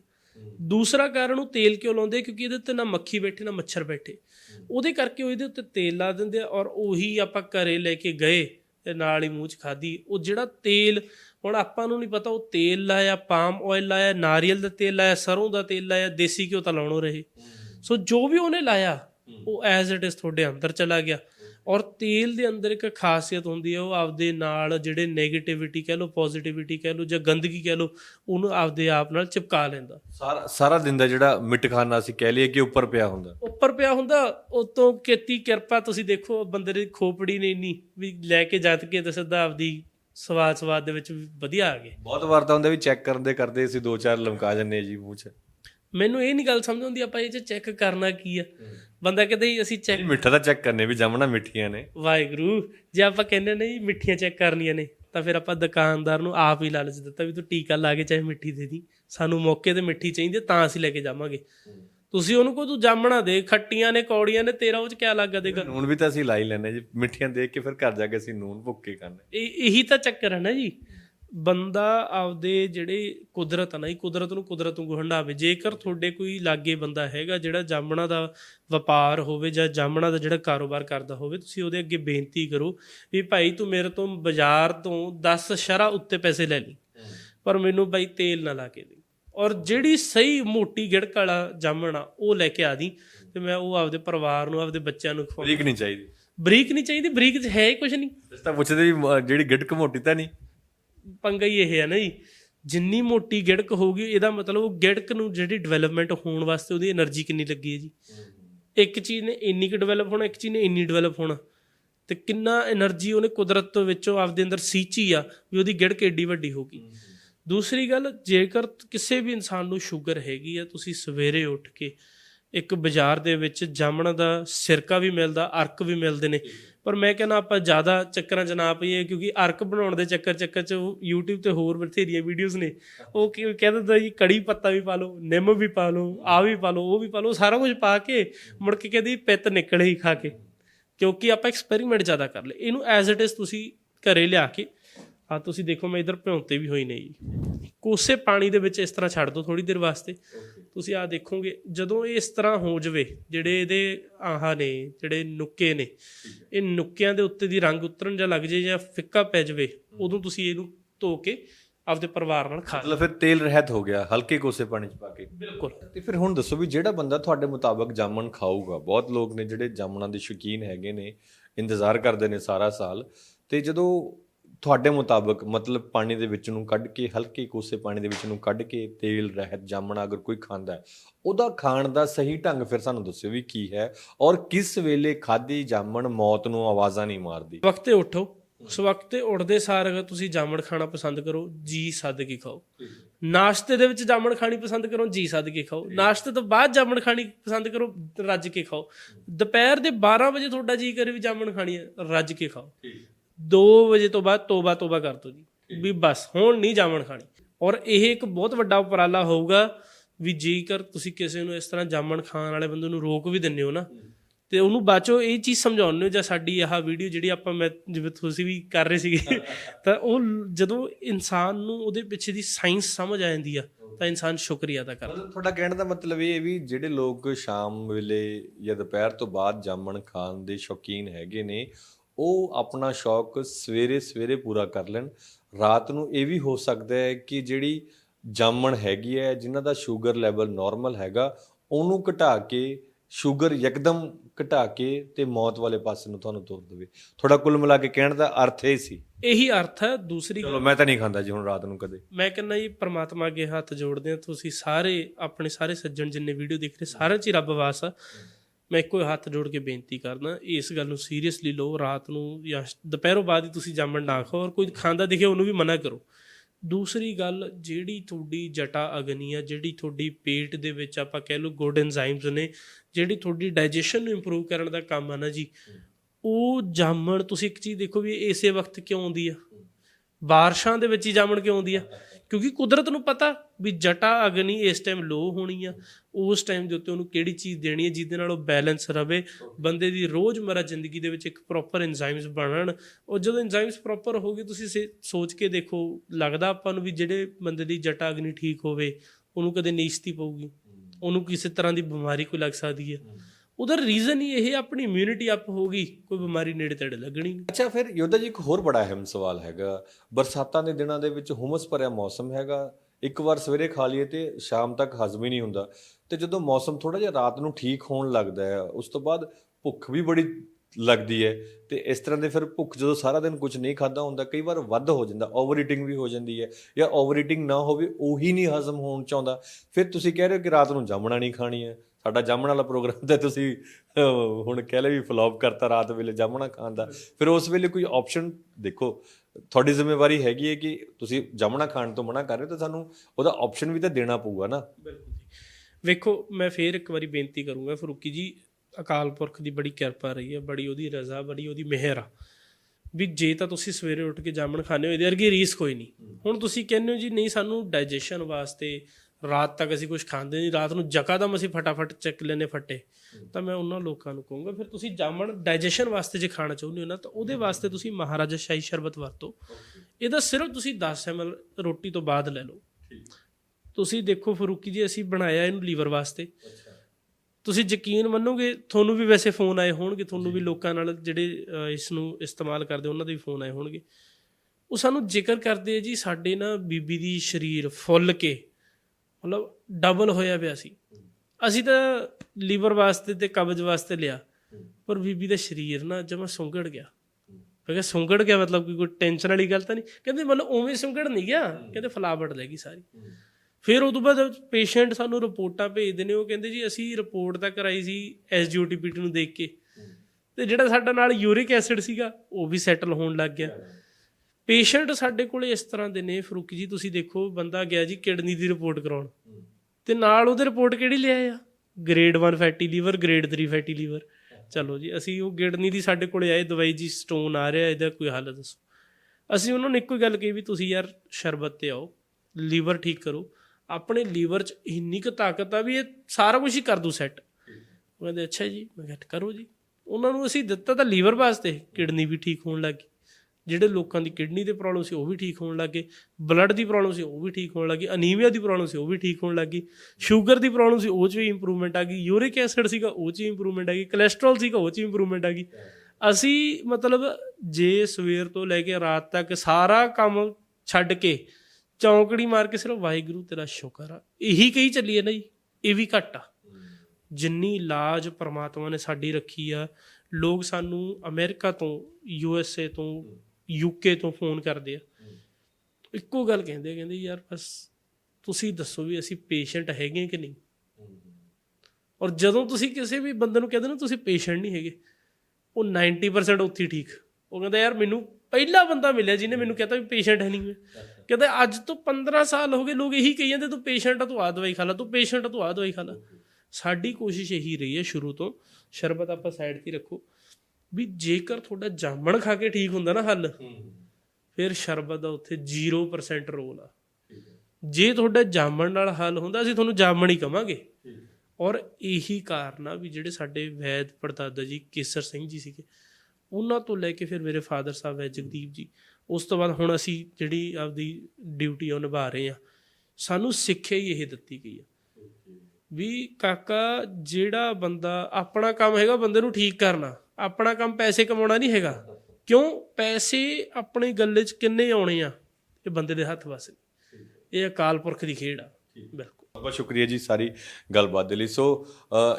ਦੂਸਰਾ ਕਾਰਨ ਉਹ ਤੇਲ ਕਿਉਂ ਲਾਉਂਦੇ? ਕਿਉਂਕਿ ਇਹਦੇ ਉੱਤੇ ਨਾ ਮੱਖੀ ਬੈਠੇ ਨਾ ਮੱਛਰ ਬੈਠੇ। ਉਹਦੇ ਕਰਕੇ ਉਹ ਇਹਦੇ ਉੱਤੇ ਤੇਲ ਲਾ ਦਿੰਦੇ ਆ ਔਰ ਉਹੀ ਆਪਾਂ ਘਰੇ ਲੈ ਕੇ ਗਏ ਤੇ ਨਾਲ ਹੀ ਮੂੰਹ 'ਚ ਖਾਧੀ। ਉਹ ਜਿਹੜਾ ਤੇਲ ਹੁਣ ਆਪਾਂ ਨੂੰ ਨਹੀਂ ਪਤਾ ਉਹ ਤੇਲ ਲਾਇਆ ਪਾਮ ਆਇਲ ਲਾਇਆ ਨਾਰੀਅਲ ਦਾ ਤੇਲ ਲਾਇਆ ਸਰੋਂ ਦਾ ਤੇਲ ਲਾਇਆ ਦੇਸੀ ਘਿਓ ਤਾਂ ਲਾਉਣੋਂ ਰਹੇ। ਸੋ ਜੋ ਵੀ ਉਹਨੇ ਲਾਇਆ ਉਹ ਐਜ਼ ਇਟ ਇਜ਼ ਤੁਹਾਡੇ ਅੰਦਰ ਚਲਾ ਗਿਆ। ਔਰ ਤੇਲ ਦੇ ਅੰਦਰ ਇੱਕ ਖਾਸੀਅਤ ਹੁੰਦੀ ਹੈ ਉਹ ਆਪਦੇ ਨਾਲ ਜਿਹੜੇ 네ਗੇਟਿਵਿਟੀ ਕਹਿ ਲਓ ਪੋਜ਼ਿਟਿਵਿਟੀ ਕਹਿ ਲਓ ਜਾਂ ਗੰਦਗੀ ਕਹਿ ਲਓ ਉਹਨੂੰ ਆਪਦੇ ਆਪ ਨਾਲ ਚਿਪਕਾ ਲੈਂਦਾ। ਸਾਰਾ ਸਾਰਾ ਦਿਨ ਦਾ ਜਿਹੜਾ ਮਿੱਠਖਾਨਾ ਅਸੀਂ ਕਹਿ ਲਈਏ ਕਿ ਉੱਪਰ ਪਿਆ ਹੁੰਦਾ। ਉੱਪਰ ਪਿਆ ਹੁੰਦਾ ਉਤੋਂ ਕੀਤੀ ਕਿਰਪਾ ਤੁਸੀਂ ਦੇਖੋ ਬੰਦੇ ਦੀ ਖੋਪੜੀ ਨੇ ਇੰਨੀ ਵੀ ਲੈ ਕੇ ਜੱਤ ਕੇ ਤੇ ਸਿੱਧਾ ਆਪਦੀ ਸਵਾਦ ਸਵਾਦ ਦੇ ਵਿੱਚ ਵਧੀਆ ਆ ਗਏ। ਬਹੁਤ ਵਾਰ ਤਾਂ ਹੁੰਦਾ ਵੀ ਚੈੱਕ ਕਰਨ ਦੇ ਕਰਦੇ ਅਸੀਂ ਦੋ ਚਾਰ ਲਮਕਾ ਜੰਨੇ ਜੀ ਮੂੰਹ 'ਚ। ਮੈਨੂੰ ਇਹ ਨਹੀਂ ਗੱਲ ਸਮਝ ਆਉਂਦੀ ਆਪਾਂ ਇਹ ਚ ਚੈੱਕ ਕਰਨਾ ਕੀ ਆ? ਬੰਦਾ ਕਹਿੰਦਾ ਜੀ ਅਸੀਂ ਚੈੱਕ ਮਿੱਠਾ ਤਾਂ ਚੈੱਕ ਕਰਨੇ ਵੀ ਜਾਮਣਾ ਮਿੱਠੀਆਂ ਨੇ। ਵਾਹਿਗੁਰੂ ਜੇ ਆਪਾਂ ਕਹਿੰਦੇ ਨਹੀਂ ਮਿੱਠੀਆਂ ਚੈੱਕ ਕਰਨੀਆਂ ਨੇ ਤਾਂ ਫਿਰ ਆਪਾਂ ਦੁਕਾਨਦਾਰ ਨੂੰ ਆਪ ਹੀ ਲਾਲਚ ਦਿੱਤਾ ਵੀ ਤੂੰ ਟੀਕਾ ਲਾ ਕੇ ਚਾਹੇ ਮਿੱਠੀ ਦੇ ਦੀ। ਸਾਨੂੰ ਮੌਕੇ ਤੇ ਮਿੱਠੀ ਚਾਹੀਦੀ ਤਾਂ ਅਸੀਂ ਲੈ ਕੇ ਜਾਵਾਂਗੇ। ਤੁਸੀਂ ਉਹਨੂੰ ਕੋ ਤੂੰ ਜਾਮਣਾ ਦੇ ਖੱਟੀਆਂ ਨੇ ਕੌੜੀਆਂ ਨੇ ਤੇਰਾ ਉਹ ਚ ਕਿਆ ਲੱਗਾ ਦੇਗਾ? ਨੂਨ ਵੀ ਤਾਂ ਅਸੀਂ ਲਾ ਹੀ ਲੈਨੇ ਜੀ ਮਿੱਠੀਆਂ ਦੇਖ ਕੇ ਫਿਰ ਘਰ ਜਾ ਕੇ ਅਸੀਂ ਨੂਨ ਭੁੱਕ ਕੇ ਖਾਂਦੇ ਇਹ ਇਹੀ ਤਾਂ ਚੱਕਰ ਹੈ ਨਾ ਜੀ। ਬੰਦਾ ਆਪਦੇ ਜਿਹੜੇ ਕੁਦਰਤ ਆ ਨਾ ਇਹ ਕੁਦਰਤ ਨੂੰ ਕੁਦਰਤ ਨੂੰ ਹੰਡਾਵੇ ਜੇਕਰ ਤੁਹਾਡੇ ਕੋਈ ਲਾਗੇ ਬੰਦਾ ਹੈਗਾ ਜਿਹੜਾ ਜਾਮਣਾ ਦਾ ਵਪਾਰ ਹੋਵੇ ਜਾਂ ਜਾਮਣਾ ਦਾ ਜਿਹੜਾ ਕਾਰੋਬਾਰ ਕਰਦਾ ਹੋਵੇ ਤੁਸੀਂ ਉਹਦੇ ਅੱਗੇ ਬੇਨਤੀ ਕਰੋ ਵੀ ਭਾਈ ਤੂੰ ਮੇਰੇ ਤੋਂ ਬਾਜ਼ਾਰ ਤੋਂ 10 ਸ਼ਰਾ ਉੱਤੇ ਪੈਸੇ ਲੈ ਲਈ ਪਰ ਮੈਨੂੰ ਬਾਈ ਤੇਲ ਨਾ ਲਾ ਕੇ ਦੇ। ਔਰ ਜਿਹੜੀ ਸਹੀ ਮੋਟੀ ਗਿੜਕ ਵਾਲਾ ਜਾਮਣ ਉਹ ਲੈ ਕੇ ਆ ਦੀ ਤੇ ਮੈਂ ਉਹ ਆਪਦੇ ਪਰਿਵਾਰ ਨੂੰ ਆਪਦੇ ਬੱਚਿਆਂ ਨੂੰ ਖਵਾਉਂ ਬਰੀਕ ਨਹੀਂ ਚਾਹੀਦੀ। ਬਰੀਕ ਨਹੀਂ ਚਾਹੀਦੀ ਬਰੀਕ 'ਚ ਹੈ ਕੁਝ ਨਹੀਂ। ਇਸ ਤਾਂ ਪੁੱਛਦੇ ਵੀ ਜਿਹੜੀ ਗਿਟਕ ਮੋਟੀ ਤਾਂ ਨਹੀਂ। ਪੰਗਾ ਹੀ ਇਹ ਹੈ ਨਾ ਜੀ। ਜਿੰਨੀ ਮੋਟੀ ਗਿੜਕ ਹੋਊਗੀ, ਇਹਦਾ ਮਤਲਬ ਉਹ ਗਿੜਕ ਨੂੰ ਜਿਹੜੀ ਡਿਵੈਲਪਮੈਂਟ ਹੋਣ ਵਾਸਤੇ ਉਹਦੀ એનર્ਜੀ ਕਿੰਨੀ ਲੱਗੀ ਹੈ ਜੀ। ਇੱਕ ਚੀਜ਼ ਨੇ ਇੰਨੀ ਕਿ ਡਿਵੈਲਪ ਹੋਣਾ, ਇੱਕ ਚੀਜ਼ ਨੇ ਇੰਨੀ ਡਿਵੈਲਪ ਹੋਣਾ। ਤੇ ਕਿੰਨਾ એનર્ਜੀ ਉਹਨੇ ਕੁਦਰਤ ਤੋਂ ਵਿੱਚੋਂ ਆਪਦੇ ਅੰਦਰ ਸੀਚੀ ਆ ਵੀ ਉਹਦੀ ਗਿੜਕ ਏਡੀ ਵੱਡੀ ਹੋ ਗਈ ਦੂਸਰੀ ਗੱਲ, ਜੇਕਰ ਕਿਸੇ ਵੀ ਇਨਸਾਨ ਨੂੰ ਸ਼ੂਗਰ ਹੈਗੀ ਆ, ਤੁਸੀਂ ਸਵੇਰੇ ਉੱਠ ਕੇ ਇੱਕ ਬਾਜ਼ਾਰ ਦੇ ਵਿੱਚ ਜਾਮਣ ਦਾ ਸਿਰਕਾ ਵੀ ਮਿਲਦਾ, ਅਰਕ ਵੀ ਮਿਲਦੇ ਨੇ ਪਰ ਮੈਂ ਕਹਿੰਦਾ ਆਪਾਂ ਜ਼ਿਆਦਾ ਚੱਕਰਾਂ 'ਚ ਨਾ ਪਈਏ, ਕਿਉਂਕਿ ਅਰਕ ਬਣਾਉਣ ਦੇ ਚੱਕਰ ਚੱਕਰ 'ਚ ਉਹ YouTube ਤੇ ਹੋਰ ਬਥੇਰੀਆਂ ਵੀਡੀਓਜ਼ ਨੇ। ਉਹ ਕੀ ਕਹਿ ਦਿੰਦਾ ਜੀ, ਕੜੀ ਪੱਤਾ ਵੀ ਪਾ ਲਓ, ਨਿੰਮ ਵੀ ਪਾ ਲਓ ਆ ਵੀ ਪਾ ਲਓ, ਉਹ ਵੀ ਪਾ ਲਓ ਸਾਰਾ ਕੁਝ ਪਾ ਕੇ ਮੁੜ ਕੇ ਕਹਿੰਦੀ ਪਿੱਤ ਨਿਕਲੇ ਹੀ ਖਾ ਕੇ। ਕਿਉਂਕਿ ਆਪਾਂ ਐਕਸਪੈਰੀਮੈਂਟ ਜ਼ਿਆਦਾ ਕਰ ਲਏ। ਇਹਨੂੰ ਐਜ਼ ਇਟ ਇਜ਼ ਤੁਸੀਂ ਘਰੇ ਲਿਆ ਕੇ ਆ ਤੁਸੀਂ ਦੇਖੋ ਮੈਂ ਇਧਰ ਭਿਉਂਤੇ ਵੀ ਹੋਈ ਨੇ ਜੀ। ਕੋਸੇ ਪਾਣੀ ਦੇ ਵਿੱਚ ਇਸ ਤਰ੍ਹਾਂ ਛੱਡ ਦਿਓ ਥੋੜੀ ਦੇਰ ਵਾਸਤੇ। ਤੁਸੀਂ ਆ ਦੇਖੋਗੇ ਜਦੋਂ ਇਹ ਇਸ ਤਰ੍ਹਾਂ ਹੋ ਜਵੇ ਜਿਹੜੇ ਇਹਦੇ ਆਹ ਨੇ ਜਿਹੜੇ ਨੁੱਕੇ ਨੇ ਇਹ ਨੁੱਕਿਆਂ ਦੇ ਉੱਤੇ ਦੀ ਰੰਗ ਉਤਰਨ ਜਾਂ ਲੱਗ ਜੇ ਜਾਂ ਫਿੱਕਾ ਪੈ ਜਵੇ ਉਦੋਂ ਤੁਸੀਂ ਇਹਨੂੰ ਧੋ ਕੇ ਆਪਦੇ ਪਰਿਵਾਰ ਨਾਲ ਖਾ ਮਤਲਬ ਫਿਰ ਤੇਲ ਰਹਿਤ ਹੋ ਗਿਆ ਹਲਕੇ ਕੋਸੇ ਪਾਣੀ ਚ ਪਾ ਕੇ। ਬਿਲਕੁਲ। ਤੇ ਫਿਰ ਹੁਣ ਦੱਸੋ ਵੀ ਜਿਹੜਾ ਬੰਦਾ ਤੁਹਾਡੇ ਮੁਤਾਬਕ ਜਾਮਣ ਖਾਊਗਾ ਬਹੁਤ ਲੋਕ ਨੇ ਜਿਹੜੇ ਜਾਮਣਾਂ ਦੇ ਸ਼ੌਕੀਨ ਹੈਗੇ ਨੇ ਇੰਤਜ਼ਾਰ ਕਰਦੇ ਨੇ ਸਾਰਾ ਸਾਲ। ਤੇ ਜਦੋਂ ਤੁਹਾਡੇ ਮੁਤਾਬਕ ਮਤਲਬ ਪਾਣੀ ਦੇ ਵਿੱਚ ਨੂੰ ਕੱਢ ਕੇ, ਹਲਕੇ ਕੋਸੇ ਪਾਣੀ ਦੇ ਵਿੱਚ ਨੂੰ ਕੱਢ ਕੇ ਤੇਲ, ਰਹਿਤ, ਜਾਮਣਾ ਅਗਰ ਕੋਈ ਖਾਂਦਾ ਹੈ, ਉਹਦਾ ਖਾਣ ਦਾ ਸਹੀ ਢੰਗ ਫਿਰ ਸਾਨੂੰ ਦੱਸਿਓ ਵੀ ਕੀ ਹੈ ਔਰ ਕਿਸ ਵੇਲੇ ਖਾਦੀ ਜਾਮਣ ਮੌਤ ਨੂੰ ਆਵਾਜ਼ਾਂ ਨਹੀਂ ਮਾਰਦੀ। ਵਕਤੇ ਉੱਠੋ। ਉਸ ਵਕਤੇ ਉੱਠਦੇ ਸਾਰ ਅਗਰ ਤੁਸੀਂ ਜਾਮਣ ਖਾਣਾ ਪਸੰਦ ਕਰੋ, ਜੀ ਸੱਦ ਕੇ ਖਾਓ। ਨਾਸ਼ਤੇ ਦੇ ਵਿੱਚ ਜਾਮਣ ਖਾਣੀ ਪਸੰਦ ਕਰੋ, ਜੀ ਸੱਦ ਕੇ ਖਾਓ। ਨਾਸ਼ਤੇ ਤੋਂ ਬਾਅਦ ਜਾਮਣ ਖਾਣੀ ਪਸੰਦ ਕਰੋ, ਰੱਜ ਕੇ ਖਾਓ। ਦੁਪਹਿਰ ਦੇ 12 ਵਜੇ ਤੁਹਾਡਾ ਜੀ ਕਰੇ ਵੀ ਜਾਮਣ ਖਾਣੀ ਹੈ, ਰੱਜ ਕੇ ਖਾਓ। 2 ਵਜੇ ਤੋਂ ਬਾਅਦ ਤੋਬਾ ਤੋਬਾ ਕਰ ਦੋ ਜੀ। ਵੀ ਬਸ ਹੁਣ ਨਹੀਂ ਜਾਮਣ ਖਾਣੀ। ਔਰ ਇਹ ਇੱਕ ਬਹੁਤ ਵੱਡਾ ਉਪਰਾਲਾ ਹੋਊਗਾ ਵੀ ਜੇਕਰ ਤੁਸੀਂ ਕਿਸੇ ਨੂੰ ਇਸ ਤਰ੍ਹਾਂ ਜਾਮਣ ਖਾਣ ਵਾਲੇ ਬੰਦੇ ਨੂੰ ਰੋਕ ਵੀ ਦਿੰਦੇ ਹੋ ਨਾ ਤੇ ਉਹਨੂੰ ਬਾਚੋ ਇਹ ਚੀਜ਼ ਸਮਝਾਉਂਦੇ ਹੋ ਜਾਂ ਸਾਡੀ ਆਹ ਵੀਡੀਓ ਜਿਹੜੀ ਆਪਾਂ ਮੈਂ ਜਿਵੇਂ ਤੁਸੀਂ ਵੀ ਕਰ ਰਹੇ ਸੀਗੇ ਤਾਂ ਉਹ ਜਦੋਂ ਇਨਸਾਨ ਨੂੰ ਉਹਦੇ ਪਿੱਛੇ ਦੀ ਸਾਇੰਸ ਸਮਝ ਆ ਜਾਂਦੀ ਆ ਤਾਂ ਇਨਸਾਨ ਸ਼ੁਕਰੀਆ ਅਦਾ ਕਰਦਾ। ਤੁਹਾਡਾ ਕਹਿਣ ਦਾ ਮਤਲਬ ਇਹ ਵੀ ਜਿਹੜੇ ਲੋਕ ਸ਼ਾਮ ਵੇਲੇ ਜਾਂ ਦੁਪਹਿਰ ਤੋਂ ਬਾਅਦ ਜਾਮਣ ਖਾਣ ਦੇ ਸ਼ੌਕੀਨ ਹੈਗੇ ਨੇ ਉਹ ਆਪਣਾ ਸ਼ੌਕ ਸਵੇਰੇ ਸਵੇਰੇ ਪੂਰਾ ਕਰ ਲੈਣ। ਰਾਤ ਨੂੰ ਇਹ ਵੀ ਹੋ ਸਕਦਾ ਹੈ ਕਿ ਜਿਹੜੀ ਜਾਮਣ ਹੈਗੀ ਹੈ ਜਿਨ੍ਹਾਂ ਦਾ ਸ਼ੂਗਰ ਲੈਵਲ ਨਾਰਮਲ ਹੈਗਾ ਉਹਨੂੰ ਘਟਾ ਕੇ ਸ਼ੂਗਰ ਯਕਦਮ ਘਟਾ ਕੇ ਤੇ ਮੌਤ ਵਾਲੇ ਪਾਸੇ ਨੂੰ ਤੁਹਾਨੂੰ ਤੋਰ ਦੇਵੇ। ਥੋੜਾ ਕੁੱਲ ਮਿਲਾ ਕੇ ਕਹਿਣ ਦਾ ਅਰਥ ਇਹ ਸੀ। ਇਹੀ ਅਰਥ ਹੈ ਦੂਸਰੀ ਚਲੋ ਮੈਂ ਤਾਂ ਨਹੀਂ ਖਾਂਦਾ ਜੀ ਹੁਣ ਰਾਤ ਨੂੰ ਕਦੇ। ਮੈਂ ਕਹਿੰਦਾ ਜੀ ਪ੍ਰਮਾਤਮਾ ਅੱਗੇ ਹੱਥ ਜੋੜਦੇ ਆ ਤੁਸੀਂ ਸਾਰੇ ਆਪਣੇ ਸਾਰੇ ਸੱਜਣ ਜਿੰਨੇ ਵੀਡੀਓ ਦੇਖ ਰਹੇ ਸਾਰਿਆਂ 'ਚ ਹੀ ਰੱਬ ਵਾਸ ਆ। ਮੈਂ ਇੱਕੋ ਹੀ ਹੱਥ ਜੋੜ ਕੇ ਬੇਨਤੀ ਕਰਦਾ, ਇਸ ਗੱਲ ਨੂੰ ਸੀਰੀਅਸਲੀ ਲਓ, ਰਾਤ ਨੂੰ ਜਾਂ ਦੁਪਹਿਰੋਂ ਬਾਅਦ ਹੀ ਤੁਸੀਂ ਜਾਮਣ ਨਾ ਖਾਓ ਔਰ ਕੋਈ ਖਾਂਦਾ ਦਿਖੇ ਉਹਨੂੰ ਵੀ ਮਨਾ ਕਰੋ। ਦੂਸਰੀ ਗੱਲ, ਜਿਹੜੀ ਤੁਹਾਡੀ ਜਟਾ ਅਗਨੀ ਆ, ਜਿਹੜੀ ਤੁਹਾਡੀ ਪੇਟ ਦੇ ਵਿੱਚ ਆਪਾਂ ਕਹਿ ਲਓ ਗੁੱਡ ਐਂਜ਼ਾਈਮਸ ਨੇ, ਜਿਹੜੀ ਤੁਹਾਡੀ ਡਾਈਜੈਸ਼ਨ ਨੂੰ ਇੰਪਰੂਵ ਕਰਨ ਦਾ ਕੰਮ ਆ ਨਾ ਜੀ, ਉਹ ਜਾਮਣ, ਤੁਸੀਂ ਇੱਕ ਚੀਜ਼ ਦੇਖੋ ਵੀ ਇਸੇ ਵਕਤ ਕਿਉਂ ਆਉਂਦੀ ਆ? ਬਾਰਿਸ਼ਾਂ ਦੇ ਵਿੱਚ ਹੀ ਜਾਮਣ ਕਿਉਂ ਆਉਂਦੀ ਆ। ਕਿਉਂਕਿ ਕੁਦਰਤ ਨੂੰ ਪਤਾ ਵੀ ਜਟਾ ਅਗਨੀ ਇਸ ਟਾਈਮ ਲੋ ਹੋਣੀ ਆ। ਉਸ ਟਾਈਮ ਦੇ ਉੱਤੇ ਉਹਨੂੰ ਕਿਹੜੀ ਚੀਜ਼ ਦੇਣੀ ਹੈ ਜਿਹਦੇ ਨਾਲ ਉਹ ਬੈਲੈਂਸ ਰਵੇ। ਬੰਦੇ ਦੀ ਰੋਜ਼ਮਰਾ ਜ਼ਿੰਦਗੀ ਦੇ ਵਿੱਚ ਇੱਕ ਪ੍ਰੋਪਰ ਐਂਜ਼ਾਈਮਸ ਬਣਨ। ਉਹ ਜਦੋਂ ਐਂਜ਼ਾਈਮਸ ਪ੍ਰੋਪਰ ਹੋਗੇ ਤੁਸੀਂ ਸੇ- ਸੋਚ ਕੇ ਦੇਖੋ, ਲੱਗਦਾ ਆਪਾਂ ਨੂੰ ਵੀ ਜਿਹੜੇ ਬੰਦੇ ਦੀ ਜਟਾ ਅਗਨੀ ਠੀਕ ਹੋਵੇ, ਉਹਨੂੰ ਕਦੇ ਨੀਸਤੀ ਪਊਗੀ। ਉਹਨੂੰ ਕਿਸੇ ਤਰ੍ਹਾਂ ਦੀ ਬਿਮਾਰੀ ਕੋਈ ਲੱਗ ਸਕਦੀ ਹੈ ਉਹਦਾ ਰੀਜ਼ਨ ਹੀ ਇਹ ਆਪਣੀ ਇਮਿਊਨਿਟੀ ਅਪ ਹੋ ਗਈ, ਕੋਈ ਬਿਮਾਰੀ ਨੇੜੇ ਤੇੜੇ ਲੱਗਣੀ ਅੱਛਾ, ਫਿਰ ਯੋਧਾ ਜੀ ਇੱਕ ਹੋਰ ਬੜਾ ਅਹਿਮ ਸਵਾਲ ਹੈਗਾ। ਬਰਸਾਤਾਂ ਦੇ ਦਿਨਾਂ ਦੇ ਵਿੱਚ ਹੁਮਸ ਭਰਿਆ ਮੌਸਮ ਹੈਗਾ। ਇੱਕ ਵਾਰ ਸਵੇਰੇ ਖਾ ਲਈਏ ਤੇ ਸ਼ਾਮ ਤੱਕ ਹਜ਼ਮ ਹੀ ਨਹੀਂ ਹੁੰਦਾ। ਤੇ ਜਦੋਂ ਮੌਸਮ ਥੋੜਾ ਜਿਹਾ ਰਾਤ ਨੂੰ ਠੀਕ ਹੋਣ ਲੱਗਦਾ ਹੈ, ਉਸ ਤੋਂ ਬਾਅਦ ਭੁੱਖ ਵੀ ਬੜੀ ਲੱਗਦੀ ਹੈ। ਤੇ ਇਸ ਤਰ੍ਹਾਂ ਦੇ ਫਿਰ ਭੁੱਖ ਜਦੋਂ ਸਾਰਾ ਦਿਨ ਕੁਝ ਨਹੀਂ ਖਾਦਾ ਹੁੰਦਾ, ਕਈ ਵਾਰ ਵੱਧ ਹੋ ਜਾਂਦਾ ਓਵਰ ਈਟਿੰਗ ਵੀ ਹੋ ਜਾਂਦੀ ਹੈ। ਜਾਂ ਓਵਰ ਈਟਿੰਗ ਨਾ ਹੋਵੇ, ਉਹੀ ਨਹੀਂ ਹਜ਼ਮ ਹੋਣ ਚਾਹੁੰਦਾ। ਫਿਰ ਤੁਸੀਂ ਕਹਿ ਰਹੇ ਹੋ ਕਿ ਰਾਤ ਨੂੰ ਜਾਮਣਾ ਨਹੀਂ ਖਾਣੀ ਹੈ। ਸਾਡਾ ਜਾਮਣ ਵਾਲਾ ਪ੍ਰੋਗਰਾਮ ਤਾਂ ਤੁਸੀਂ ਹੁਣ ਕਹਿ ਲੈ ਵੀ ਫਲॉप ਕਰਤਾ ਰਾਤ ਵੇਲੇ ਜਾਮਣਾ ਖਾਣ ਦਾ। ਫਿਰ ਉਸ ਵੇਲੇ ਕੋਈ ਆਪਸ਼ਨ ਦੇਖੋ, ਤੁਹਾਡੀ ਜ਼ਿੰਮੇਵਾਰੀ ਹੈਗੀ ਹੈ ਕਿ ਤੁਸੀਂ ਜਾਮਣਾ ਖਾਣ ਤੋਂ ਮਨਾ ਕਰ ਰਹੇ ਹੋ ਤਾਂ ਸਾਨੂੰ ਉਹਦਾ ਆਪਸ਼ਨ ਵੀ ਤਾਂ ਦੇਣਾ ਪਊਗਾ ਨਾ। ਬਿਲਕੁਲ ਵੇਖੋ, ਮੈਂ ਫੇਰ ਇੱਕ ਵਾਰੀ ਬੇਨਤੀ ਕਰੂੰਗਾ, ਫਰੂਕੀ ਜੀ, ਅਕਾਲ ਪੁਰਖ ਦੀ ਬੜੀ ਕਿਰਪਾ ਰਹੀ ਹੈ, ਬੜੀ ਉਹਦੀ ਰਜ਼ਾ, ਬੜੀ ਉਹਦੀ ਮਿਹਰ ਆ। ਵੀ ਜੇ ਤਾਂ ਤੁਸੀਂ ਸਵੇਰੇ ਉੱਠ ਕੇ ਜਾਮਣ ਖਾਣੇ ਹੋ, ਇਹਦੇ ਵਰਗੀ ਰੀਸ ਕੋਈ ਨਹੀਂ। ਹੁਣ ਤੁਸੀਂ ਕਹਿੰਦੇ ਹੋ ਜੀ, ਨਹੀਂ, ਸਾਨੂੰ ਡਾਈਜੈਸ਼ਨ ਵਾਸਤੇ ਰਾਤ ਤੱਕ ਅਸੀਂ ਕੁਝ ਖਾਂਦੇ ਨਹੀਂ ਰਾਤ ਨੂੰ ਜਕਾਦਮ ਅਸੀਂ ਫਟਾਫਟ ਚੱਕ ਲੈਨੇ ਫੱਟੇ। ਤਾਂ ਮੈਂ ਉਹਨਾਂ ਲੋਕਾਂ ਨੂੰ ਕਹੂੰਗਾ ਫਿਰ ਤੁਸੀਂ ਜਾਮਣ ਡਾਈਜੈਸ਼ਨ ਵਾਸਤੇ ਜੇ ਖਾਣਾ ਚਾਹੁੰਦੇ ਹੋ ਨਾ ਤਾਂ ਉਹਦੇ ਵਾਸਤੇ ਤੁਸੀਂ ਮਹਾਰਾਜਾ ਸ਼ਾਹੀ ਸ਼ਰਬਤ ਵਰਤੋ। ਇਹਦਾ ਸਿਰਫ ਤੁਸੀਂ 10 ml ਰੋਟੀ ਤੋਂ ਬਾਅਦ ਲੈ ਲਓ। ਤੁਸੀਂ ਦੇਖੋ ਫਰੂਕੀ ਜੀ ਅਸੀਂ ਬਣਾਇਆ ਇਹਨੂੰ ਲੀਵਰ ਵਾਸਤੇ। ਤੁਸੀਂ ਯਕੀਨ ਮੰਨੋਗੇ ਤੁਹਾਨੂੰ ਵੀ ਵੈਸੇ ਫੋਨ ਆਏ ਹੋਣਗੇ ਤੁਹਾਨੂੰ ਵੀ ਲੋਕਾਂ ਨਾਲ ਜਿਹੜੇ ਅ, ਇਸ ਨੂੰ ਇਸਤੇਮਾਲ ਕਰਦੇ ਉਹਨਾਂ ਦੇ ਵੀ ਫੋਨ ਆਏ ਹੋਣਗੇ। ਉਹ ਸਾਨੂੰ ਜ਼ਿਕਰ ਕਰਦੇ ਆ ਜੀ ਸਾਡੇ ਨਾ ਬੀਬੀ ਦੀ ਸਰੀਰ ਫੁੱਲ ਕੇ ਮਤਲਬ ਡਬਲ ਹੋਇਆ ਪਿਆ ਸੀ। ਅਸੀਂ ਤਾਂ ਲੀਵਰ ਵਾਸਤੇ ਤੇ ਕਬਜ਼ ਵਾਸਤੇ ਲਿਆ, ਪਰ ਬੀਬੀ ਦਾ ਸਰੀਰ ਨਾ ਜਮਾ ਸੁੰਗੜ ਗਿਆ। ਮੈਂ ਕਿਹਾ ਸੁੰਗੜ ਗਿਆ ਮਤਲਬ ਕੋਈ ਟੈਨਸ਼ਨ ਵਾਲੀ ਗੱਲ ਤਾਂ ਨਹੀਂ। ਕਹਿੰਦੇ ਮਤਲਬ ਉਵੇਂ ਸੁੰਗੜ ਨਹੀਂ ਗਿਆ, ਕਹਿੰਦੇ ਫਲਾਵਟ ਲੈ ਗਈ ਸਾਰੀ। ਫਿਰ ਉਹ ਤੋਂ ਬਾਅਦ ਪੇਸ਼ੈਂਟ ਸਾਨੂੰ ਰਿਪੋਰਟਾਂ ਭੇਜਦੇ ਨੇ, ਉਹ ਕਹਿੰਦੇ ਜੀ ਅਸੀਂ ਰਿਪੋਰਟ ਤਾਂ ਕਰਾਈ ਸੀ ਐਸਜੀਓਟੀਪੀਟੀ ਨੂੰ ਦੇਖ ਕੇ। ਤੇ ਜਿਹੜਾ ਸਾਡਾ ਨਾਲ ਯੂਰਿਕ ਐਸਿਡ ਸੀਗਾ, ਉਹ ਵੀ ਸੈਟਲ ਹੋਣ ਲੱਗ ਗਿਆ। ਪੇਸ਼ੈਂਟ ਸਾਡੇ ਕੋਲੇ ਇਸ ਤਰ੍ਹਾਂ ਦੇ ਨੇ, ਫਰੂਕੀ ਜੀ, ਤੁਸੀਂ ਦੇਖੋ, ਬੰਦਾ ਗਿਆ ਜੀ ਕਿਡਨੀ ਦੀ ਰਿਪੋਰਟ ਕਰਾਉਣ। ਤੇ ਨਾਲ ਉਹਦੇ ਰਿਪੋਰਟ ਕਿਹੜੀ ਲਿਆਇਆ ਆ? Grade 1 fatty liver grade 3 fatty liver ਚਲੋ ਜੀ, ਅਸੀਂ ਉਹ ਕਿਡਨੀ ਦੀ ਸਾਡੇ ਕੋਲੇ ਆਏ, ਦਵਾਈ ਜੀ ਸਟੋਨ ਆ ਰਿਹਾ, ਇਹਦਾ ਕੋਈ ਹੱਲ ਦੱਸੋ। ਅਸੀਂ ਉਹਨਾਂ ਨੂੰ ਇੱਕੋ ਹੀ ਗੱਲ ਕਹੀ ਵੀ ਤੁਸੀਂ ਯਾਰ ਸ਼ਰਬਤ ਤੇ ਆਓ ਲੀਵਰ ਠੀਕ ਕਰੋ। ਆਪਣੇ ਲੀਵਰ 'ਚ ਇੰਨੀ ਕੁ ਤਾਕਤ ਆ ਵੀ ਇਹ ਸਾਰਾ ਕੁਝ ਹੀ ਕਰ ਦੂ ਸੈੱਟ ਉਹ ਕਹਿੰਦੇ, ਅੱਛਾ ਜੀ, ਮੈਂ ਕਿਹਾ ਕਰੋ ਜੀ। ਉਹਨਾਂ ਨੂੰ ਅਸੀਂ ਦਿੱਤਾ ਤਾਂ ਲੀਵਰ ਵਾਸਤੇ, ਕਿਡਨੀ ਵੀ ਠੀਕ ਹੋਣ ਲੱਗੀ। ਜਿਹੜੇ ਲੋਕਾਂ ਦੀ ਕਿਡਨੀ ਦੇ ਪ੍ਰੋਬਲਮ ਸੀ ਉਹ ਵੀ ਠੀਕ ਹੋਣ ਲੱਗੇ ਬਲੱਡ ਦੀ ਪ੍ਰੋਬਲਮ ਸੀ ਉਹ ਵੀ ਠੀਕ ਹੋਣ ਲੱਗੀ ਅਨੀਮੀਆ ਦੀ ਪ੍ਰੋਬਲਮ ਸੀ ਉਹ ਵੀ ਠੀਕ ਹੋਣ ਲੱਗੀ ਸ਼ੂਗਰ ਦੀ ਪ੍ਰੋਬਲਮ ਸੀ ਉਹ 'ਚ ਵੀ ਇੰਪਰੂਵਮੈਂਟ ਆ ਗਈ ਯੂਰਿਕ ਐਸਿਡ ਸੀਗਾ ਉਹ 'ਚ ਇੰਪਰੂਵਮੈਂਟ ਆ ਗਈ ਕੋਲੇਸਟ੍ਰੋਲ ਸੀਗਾ ਉਹ 'ਚ ਇੰਪਰੂਵਮੈਂਟ ਆ ਗਈ। ਅਸੀਂ ਮਤਲਬ ਜੇ ਸਵੇਰ ਤੋਂ ਲੈ ਕੇ ਰਾਤ ਤੱਕ ਸਾਰਾ ਕੰਮ ਛੱਡ ਕੇ ਚੌਂਕੜੀ ਮਾਰ ਕੇ ਸਿਰਫ ਵਾਹਿਗੁਰੂ ਤੇਰਾ ਸ਼ੁਕਰ ਆ, ਇਹੀ ਕਹੀ ਚੱਲੀਏ ਨਾ ਜੀ, ਇਹ ਵੀ ਘੱਟ ਆ। ਜਿੰਨੀ ਲਾਜ ਪ੍ਰਮਾਤਮਾ ਨੇ ਸਾਡੀ ਰੱਖੀ ਆ, ਲੋਕ ਸਾਨੂੰ ਅਮਰੀਕਾ ਤੋਂ, ਯੂ ਐਸ ਏ ਤੋਂ ਯੂਕੇ ਤੋਂ ਫੋਨ ਕਰਦੇ ਆ। ਇੱਕੋ ਗੱਲ ਕਹਿੰਦੇ ਕਹਿੰਦੇ ਯਾਰ ਬਸ ਤੁਸੀਂ ਦੱਸੋ ਵੀ ਅਸੀਂ ਪੇਸ਼ੈਂਟ ਹੈਗੇ ਕਿ ਨਹੀਂ? ਔਰ ਜਦੋਂ ਤੁਸੀਂ ਕਿਸੇ ਵੀ ਬੰਦੇ ਨੂੰ ਕਹਿੰਦੇ ਨਾ ਤੁਸੀਂ ਪੇਸ਼ੈਂਟ ਨਹੀਂ ਹੈਗੇ ਉਹ 90% ਉੱਥੇ ਠੀਕ। ਉਹ ਕਹਿੰਦਾ ਯਾਰ ਮੈਨੂੰ ਪਹਿਲਾ ਬੰਦਾ ਮਿਲਿਆ ਜਿਹਨੇ ਮੈਨੂੰ ਕਹਤਾ ਵੀ ਪੇਸ਼ੈਂਟ ਹੈ ਨਹੀਂ ਮੈਂ। ਕਹਿੰਦਾ ਅੱਜ ਤੋਂ 15 ਸਾਲ ਹੋ ਗਏ ਲੋਕ ਇਹੀ ਕਹੀ ਜਾਂਦੇ ਤੂੰ ਪੇਸ਼ੈਂਟ ਆ ਤੂੰ ਆ ਦਵਾਈ ਖਾ ਲੈ ਤੂੰ ਪੇਸ਼ੈਂਟ ਆ ਤੂੰ ਆ ਦਵਾਈ ਖਾ ਲੈ। ਸਾਡੀ ਕੋਸ਼ਿਸ਼ ਇਹੀ ਰਹੀ ਹੈ ਸ਼ੁਰੂ ਤੋਂ ਸ਼ਰਬਤ ਆਪਾਂ ਸਾਈਡ ਤੇ ਰੱਖੋ। ਵੀ ਜੇਕਰ ਤੁਹਾਡਾ ਜਾਮਣ ਖਾ ਕੇ ਠੀਕ ਹੁੰਦਾ ਨਾ ਹੱਲ ਫਿਰ ਸ਼ਰਬਤ ਦਾ ਉੱਥੇ 0% ਰੋਲ ਆ। ਜੇ ਤੁਹਾਡਾ ਜਾਮਣ ਨਾਲ ਹੱਲ ਹੁੰਦਾ ਅਸੀਂ ਤੁਹਾਨੂੰ ਜਾਮਣ ਹੀ ਕਵਾਂਗੇ। ਔਰ ਇਹੀ ਕਾਰਨ ਆ ਵੀ ਜਿਹੜੇ ਸਾਡੇ ਵੈਦ ਪੜਦਾਦਾ ਜੀ ਕੇਸਰ ਸਿੰਘ ਜੀ ਸੀਗੇ ਉਹਨਾਂ ਤੋਂ ਲੈ ਕੇ ਫਿਰ ਮੇਰੇ ਫਾਦਰ ਸਾਹਿਬ ਹੈ ਜਗਦੀਪ ਜੀ ਉਸ ਤੋਂ ਬਾਅਦ ਹੁਣ ਅਸੀਂ ਜਿਹੜੀ ਆਪਦੀ ਡਿਊਟੀ ਉਹ ਨਿਭਾ ਰਹੇ ਆ ਸਾਨੂੰ ਸਿੱਖਿਆ ਹੀ ਇਹ ਦਿੱਤੀ ਗਈ ਆ। ਵੀ ਕਾਕਾ ਜਿਹੜਾ ਬੰਦਾ ਆਪਣਾ ਕੰਮ ਹੈਗਾ ਬੰਦੇ ਨੂੰ ਠੀਕ ਕਰਨਾ। ਆਪਣਾ ਕੰਮ ਪੈਸੇ ਕਮਾਉਣਾ ਨਹੀਂ ਹੈਗਾ। ਕਿਉਂ? ਪੈਸੇ ਆਪਣੀ ਗੱਲੇ 'ਚ ਕਿੰਨੇ ਆਉਣੇ ਆ? ਇਹ ਬੰਦੇ ਦੇ ਹੱਥ ਵਸ। ਇਹ ਅਕਾਲ ਪੁਰਖ ਦੀ ਖੇਡ ਆ। ਬਿਲਕੁਲ। ਬਹੁਤ ਸ਼ੁਕਰੀਆ ਜੀ ਸਾਰੀ ਗੱਲਬਾਤ ਦੇ ਲਈ। ਸੋ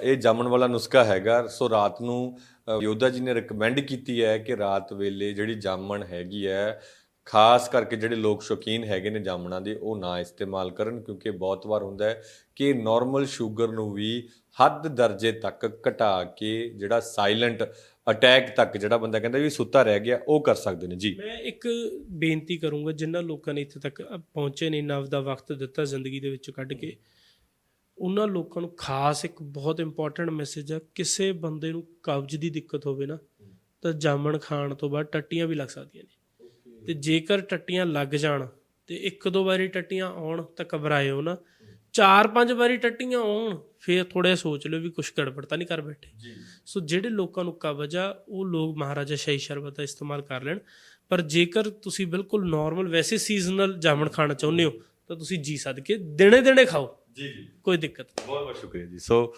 ਇਹ ਜਾਮਣ ਵਾਲਾ ਨੁਸਖਾ ਹੈਗਾ। ਸੋ ਰਾਤ ਨੂੰ ਯੋਧਾ ਜੀ ਨੇ ਰეკਮੈਂਡ ਕੀਤੀ ਹੈ ਕਿ ਰਾਤ ਵੇਲੇ ਜਿਹੜੀ ਜਾਮਣ ਹੈਗੀ ਹੈ ਖਾਸ ਕਰਕੇ ਜਿਹੜੇ ਲੋਕ ਸ਼ੌਕੀਨ ਹੈਗੇ ਨੇ ਜਾਮਣਾਂ ਦੇ ਉਹ ਨਾ ਇਸਤੇਮਾਲ ਕਰਨ ਕਿਉਂਕਿ ਬਹੁਤ ਵਾਰ ਹੁੰਦਾ ਹੈ ਕਿ ਨਾਰਮਲ ਸ਼ੂਗਰ ਨੂੰ ਵੀ ਹੱਦ ਦਰਜੇ ਤੱਕ ਘਟਾ ਕੇ ਜਿਹੜਾ ਸਾਇਲੈਂਟ ਅਟੈਕ ਤੱਕ ਜਿਹੜਾ ਬੰਦਾ ਕਹਿੰਦਾ ਵੀ ਸੁੱਤਾ ਰਹਿ ਗਿਆ, ਉਹ ਕਰ ਸਕਦੇ ਨੇ। ਜੀ। ਮੈਂ ਇੱਕ ਬੇਨਤੀ ਕਰੂੰਗਾ ਜਿਨ੍ਹਾਂ ਲੋਕਾਂ ਨੇ ਇੱਥੇ ਤੱਕ ਪਹੁੰਚੇ ਨੇ ਨਵ ਦਾ ਵਕਤ ਦਿੱਤਾ ਜ਼ਿੰਦਗੀ ਦੇ ਵਿੱਚ ਕੱਢ ਕੇ, ਉਹਨਾਂ ਲੋਕਾਂ ਨੂੰ ਖਾਸ ਇੱਕ ਬਹੁਤ ਇੰਪੋਰਟੈਂਟ ਮੈਸੇਜ ਆ, ਕਿਸੇ ਬੰਦੇ ਨੂੰ ਕਬਜ਼ ਦੀ ਦਿੱਕਤ ਹੋਵੇ ਨਾ, ਤਾਂ ਜਾਮਣ ਖਾਣ ਤੋਂ ਬਾਅਦ ਟੱਟੀਆਂ ਵੀ ਲੱਗ ਸਕਦੀਆਂ ਨੇ। ਤੇ ਜੇਕਰ ਟੱਟੀਆਂ ਲੱਗ ਜਾਣ ਤੇ ਇੱਕ ਦੋ ਵਾਰੀ ਟੱਟੀਆਂ ਆਉਣ ਤਾਂ ਘਬਰਾਇਓ ਨਾ ਚਾਰ ਪੰਜ ਵਾਰੀ ਟੱਟੀਆਂ ਆਉਣ ਫੇਰ ਥੋੜਾ ਸੋਚ ਲਿਓ ਵੀ ਕੁਝ ਗੜਬੜ ਤਾਂ ਨਹੀਂ ਕਰ ਬੈਠੇ। ਸੋ ਜਿਹੜੇ ਲੋਕਾਂ ਨੂੰ ਕਬਜ਼ ਆ ਉਹ ਲੋਕ ਮਹਾਰਾਜਾ ਸ਼ਾਹੀ ਸ਼ਰਬਤ ਦਾ ਇਸਤੇਮਾਲ ਕਰ ਲੈਣ। ਪਰ ਜੇਕਰ ਤੁਸੀਂ ਬਿਲਕੁਲ ਨਾਰਮਲ ਵੈਸੇ ਸੀਜ਼ਨਲ ਜਾਮਣ ਖਾਣਾ ਚਾਹੁੰਦੇ ਹੋ ਤਾਂ ਤੁਸੀਂ ਜੀ ਸਦਕੇ ਦਿਨੇ ਦਿਨੇ ਖਾਓ। ਜੀ ਜੀ। ਕੋਈ ਦਿੱਕਤ ਨਹੀਂ। ਬਹੁਤ ਬਹੁਤ ਸ਼ੁਕਰੀਆ ਜੀ। ਸੋ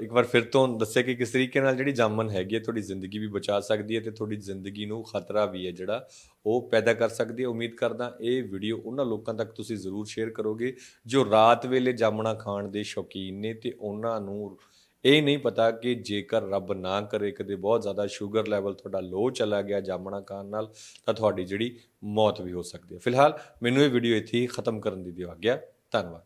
ਇੱਕ ਵਾਰ ਫਿਰ ਤੋਂ ਦੱਸਿਆ ਕਿ ਕਿਸ ਤਰੀਕੇ ਨਾਲ ਜਿਹੜੀ ਜਾਮਨ ਹੈਗੀ ਹੈ ਤੁਹਾਡੀ ਜ਼ਿੰਦਗੀ ਵੀ ਬਚਾ ਸਕਦੀ ਹੈ ਤੇ ਤੁਹਾਡੀ ਜ਼ਿੰਦਗੀ ਨੂੰ ਖਤਰਾ ਵੀ ਹੈ ਜਿਹੜਾ ਉਹ ਪੈਦਾ ਕਰ ਸਕਦੀ ਹੈ। ਉਮੀਦ ਕਰਦਾ ਇਹ ਵੀਡੀਓ ਉਹਨਾਂ ਲੋਕਾਂ ਤੱਕ ਤੁਸੀਂ ਜ਼ਰੂਰ ਸ਼ੇਅਰ ਕਰੋਗੇ ਜੋ ਰਾਤ ਵੇਲੇ ਜਾਮਣਾ ਖਾਣ ਦੇ ਸ਼ੌਕੀਨ ਨੇ ਤੇ ਉਹਨਾਂ ਨੂੰ ਇਹ ਨਹੀਂ ਪਤਾ ਕਿ ਜੇਕਰ ਰੱਬ ਨਾ ਕਰੇ ਕਦੇ ਬਹੁਤ ਜ਼ਿਆਦਾ ਸ਼ੂਗਰ ਲੈਵਲ ਤੁਹਾਡਾ ਲੋ ਚਲਾ ਗਿਆ ਜਾਮਣਾ ਖਾਣ ਨਾਲ, ਤਾਂ ਤੁਹਾਡੀ ਜਿਹੜੀ ਮੌਤ ਵੀ ਹੋ ਸਕਦੀ ਹੈ। ਫਿਲਹਾਲ ਮੈਨੂੰ ਇਹ ਵੀਡੀਓ ਇੱਥੇ ਹੀ ਖਤਮ ਕਰਨ ਦੀ ਦਿਓ ਆਗਿਆ। ਧੰਨਵਾਦ।